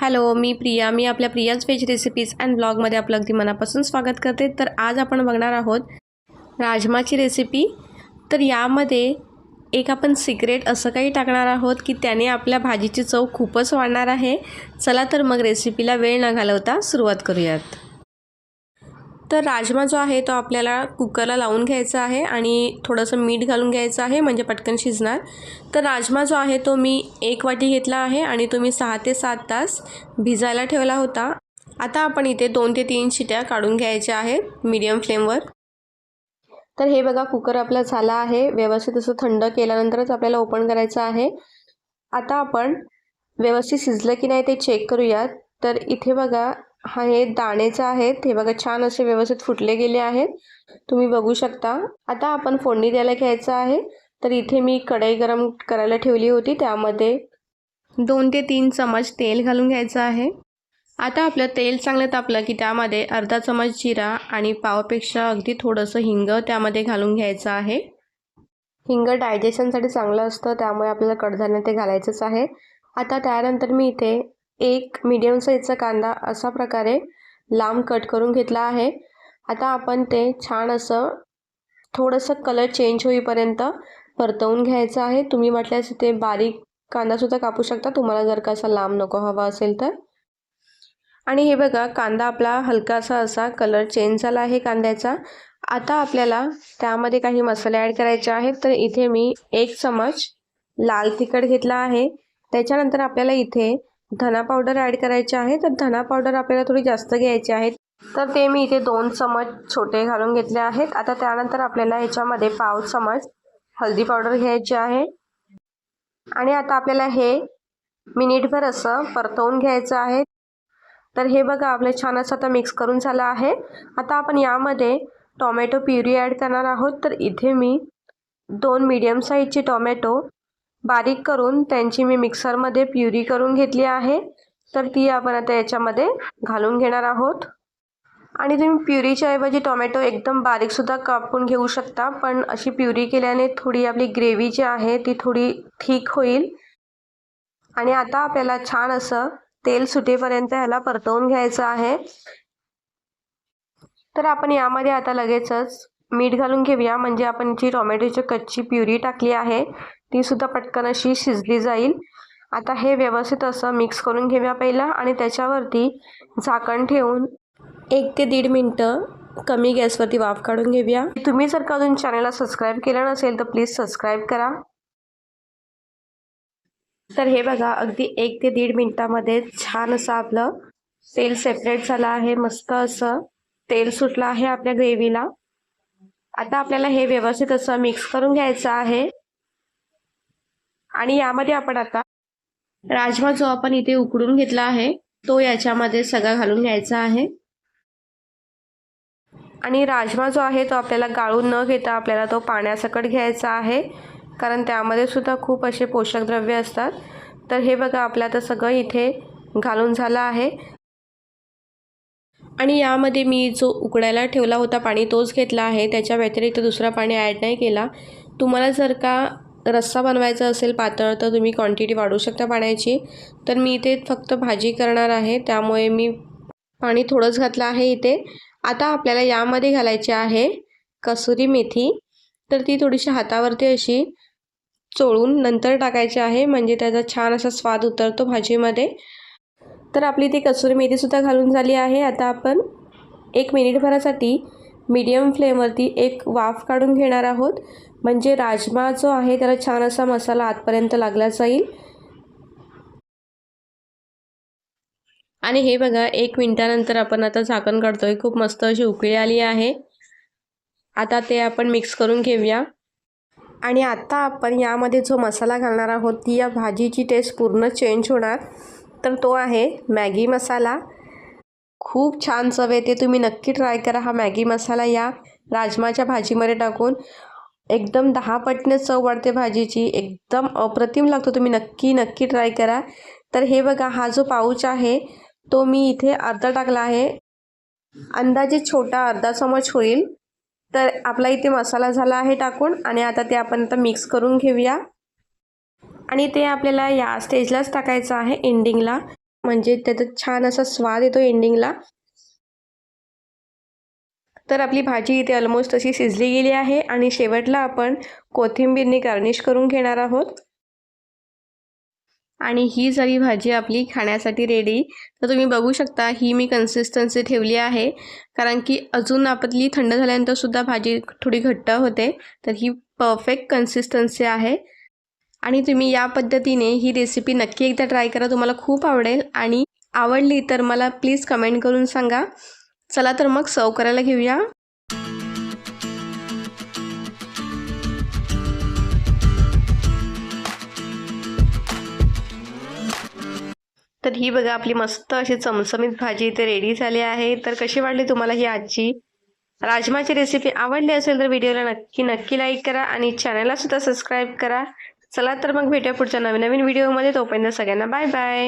Hello मी प्रिया. मी आपल्या Priya's veg recipes and ब्लॉगमध्ये आपलं अगदी मनापासून स्वागत करते. तर आज आपण बघणार आहोत राजमाची रेसिपी तर यामध्ये एक आपण सिक्रेट असं काही टाकणार आहोत की त्याने आपल्या भाजीची चव खूपच वाढणार आहे. चला तर मग रेसिपीला वेळ न घालवता सुरुवात करूयात. तर राजमा जो आहे तो आपल्याला कुकरला लावून घ्यायचा आहे आणि थोडंसं मीठ घालून घ्यायचं आहे म्हणजे पटकन शिजणार. तर राजमा जो आहे तो मी एक वाटी घेतला आहे आणि तो मी सहा ते सात तास भिजायला ठेवला होता. आता आपण इथे दोन ते तीन शिट्या काढून घ्यायच्या आहेत मीडियम फ्लेमवर तर हे बघा कुकर आपला झाला आहे. व्यवस्थित असं थंड केल्यानंतरच आपल्याला ओपन करायचं आहे. आता आपण व्यवस्थित शिजलं की नाही ते चेक करूयात. तर इथे बघा हा हे दाणेचं आहेत. हे बघा छान असे व्यवस्थित फुटले गेले आहेत. तुम्ही बघू शकता. आता आपण फोडणी द्यायला घ्यायचं आहे. तर इथे मी कढई गरम करायला ठेवली होती. त्यामध्ये दोन ते तीन चमच तेल घालून घ्यायचं आहे. आता आपलं तेल चांगलं तापलं की त्यामध्ये अर्धा चमच जिरा आणि पावपेक्षा अगदी थोडंसं हिंग त्यामध्ये घालून घ्यायचं आहे. हिंग डायजेशनसाठी चांगलं असतं. त्यामुळे आपल्याला कडधान्य ते घालायचंच आहे. आता त्यानंतर मी इथे एक मीडियम साईजचा कांदा असा प्रकारे लांब कट करून घेतला आहे. आता आपण ते छान असं थोडंसं कलर चेंज होईपर्यंत परतवून घ्यायचं आहे. तुम्ही वाटल्यास ते बारीक कांदासुद्धा कापू शकता. तुम्हाला जर का असा लांब नको हवा असेल तर. आणि हे बघा कांदा आपला हलकासा असा कलर चेंज झाला आहे कांद्याचा. आता आपल्याला त्यामध्ये काही मसाले ॲड करायचे आहेत. तर इथे मी एक चमच लाल तिखट घेतला आहे. त्याच्यानंतर आपल्याला इथे धना पावडर ॲड करायचे आहे. तर धना पावडर आपल्याला थोडी जास्त घ्यायची आहे. तर ते मी इथे दोन चमच छोटे घालून घेतले आहेत. आता त्यानंतर आपल्याला याच्यामध्ये पाव चमच हळदी पावडर घ्यायची आहे. आणि आता आपल्याला हे मिनिटभर असं परतवून घ्यायचं आहे. तर हे बघा आपलं छान असं आता मिक्स करून झालं आहे. आता आपण यामध्ये टॉमॅटो प्युरी ॲड करणार आहोत. तर इथे मी दोन मीडियम साईजचे टॉमॅटो बारीक करून त्यांची मी मिक्सरमध्ये प्युरी करून घेतली आहे. तर ती आपण आता याच्यामध्ये घालून घेणार आहोत. आणि तुम्ही प्युरीच्या ऐवजी टोमॅटो एकदम बारीकसुद्धा कापून घेऊ शकता. पण अशी प्युरी केल्याने थोडी आपली ग्रेव्ही जी आहे ती थोडी ठीक होईल. आणि आता आपल्याला छान असं तेल सुटेपर्यंत ह्याला परतवून घ्यायचं आहे. तर आपण यामध्ये आता लगेचच मीठ घालून घेऊया. म्हणजे आपण जी टोमॅटोची कच्ची प्युरी टाकली आहे ती सुद्धा पटकन अशी शिजली जाईल. आता हे व्यवस्थित असं मिक्स करून घेऊया पहिला आणि त्याच्यावरती झाकण ठेवून एक ते दीड मिनटं कमी गॅसवरती वाफ काढून घेऊया. तुम्ही जर का अजून चॅनलला सबस्क्राईब केलं नसेल तर प्लीज सबस्क्राईब करा. तर हे बघा अगदी एक ते दीड मिनटामध्ये छान असं आपलं तेल सेपरेट झालं आहे. मस्त असं तेल सुटलं आहे आपल्या ग्रेव्हीला आता आपल्याला हे व्यवस्थित असं मिक्स करून घ्यायचं आहे. आणि यामध्ये आपण आता राजमा जो आपण इथे उकडून घेतला आहे तो याच्यामध्ये सगळा घालून घ्यायचा आहे. आणि राजमा जो आहे तो आपल्याला गाळून न घेता आपल्याला तो पाण्यासकट घ्यायचा आहे. कारण त्यामध्ये सुद्धा खूप असे पोषक द्रव्य असतात. तर हे बघा आपलं आता सगळं इथे घालून झालं आहे. आणि यामध्ये मी जो उकडायला ठेवला होता पाणी तोच घेतला आहे. त्याच्या व्यतिरिक्त दुसरा पाणी ॲड नाही केला. तुम्हाला जर का रस्सा बनवायचा असेल पातळ तर तुम्ही क्वांटिटी वाढवू शकता पाण्याची. तर मी इथे फक्त भाजी करणार आहे. त्यामुळे मी पाणी थोडंच घातलं आहे इथे. आता आपल्याला यामध्ये घालायची आहे कसुरी मेथी. तर ती थोडीशी हातावरती अशी चोळून नंतर टाकायची आहे. म्हणजे त्याचा छान असा स्वाद उतरतो भाजीमध्ये. तर आपली ती कसुरी मेथीसुद्धा घालून झाली आहे. आता आपण एक मिनिटभरासाठी मीडियम फ्लेमवरती एक वाफ काढून घेणार आहोत. म्हणजे राजमा जो आहे त्याला छान असा मसाला आतपर्यंत लागला जाईल. आणि हे बघा एक मिनटानंतर आपण आता झाकण काढतोय. खूप मस्त अशी उकळी आली आहे. आता ते आपण मिक्स करून घेऊया. आणि आता आपण यामध्ये जो मसाला घालणार आहोत ती या भाजीची टेस्ट पूर्ण चेंज होणार. तर तो आहे मॅगी मसाला. खूप छान चव येते. तुम्ही नक्की ट्राय करा हा मॅगी मसाला या राजमाच्या भाजीमध्ये टाकून. एकदम दहा पटने चव वाढते भाजीची. एकदम अप्रतिम लागतो. तुम्ही नक्की नक्की ट्राय करा. तर हे बघा हा जो पाऊच आहे तो मी इथे अर्धा टाकला आहे. अंदाजे छोटा अर्धा चमच होईल. तर आपला इथे मसाला झाला आहे टाकून आणि आता ते आपण आता मिक्स करून घेऊया. आणि ते आपल्याला या स्टेजलाच टाकायचं आहे एंडिंगला म्हणजे त्याचा छान असा स्वाद येतो एंडिंगला तर आपली भाजी इथे ऑलमोस्ट अशी शिजली गेली आहे आणि शेवटला आपण कोथिंबीरने गार्निश करून घेणार आहोत. आणि ही जरी भाजी आपली खाण्यासाठी रेडी तर तुम्ही बघू शकता ही मी कन्सिस्टन्सी ठेवली आहे. कारण की अजून आपली थंड झाल्यानंतरसुद्धा भाजी थोडी घट्ट होते तर ही परफेक्ट कन्सिस्टन्सी आहे. आणि तुम्ही या पद्धतीने ही रेसिपी नक्की एकदा ट्राय करा. तुम्हाला खूप आवडेल. आणि आवडली तर मला प्लीज कमेंट करून सांगा. चला तर मग सर्व करायला घेऊया. तर ही बघा आपली मस्त अशी चमचमीत भाजी इथे रेडी झाली आहे. तर कशी वाटली तुम्हाला ही आजची राजमाची रेसिपी आवडली असेल तर व्हिडिओला नक्की नक्की लाईक करा. आणि चॅनलला सुद्धा सबस्क्राईब करा. चला तर मग भेटूया पुढच्या नवीन नवीन व्हिडिओमध्ये तोपर्यंत सगळ्यांना बाय बाय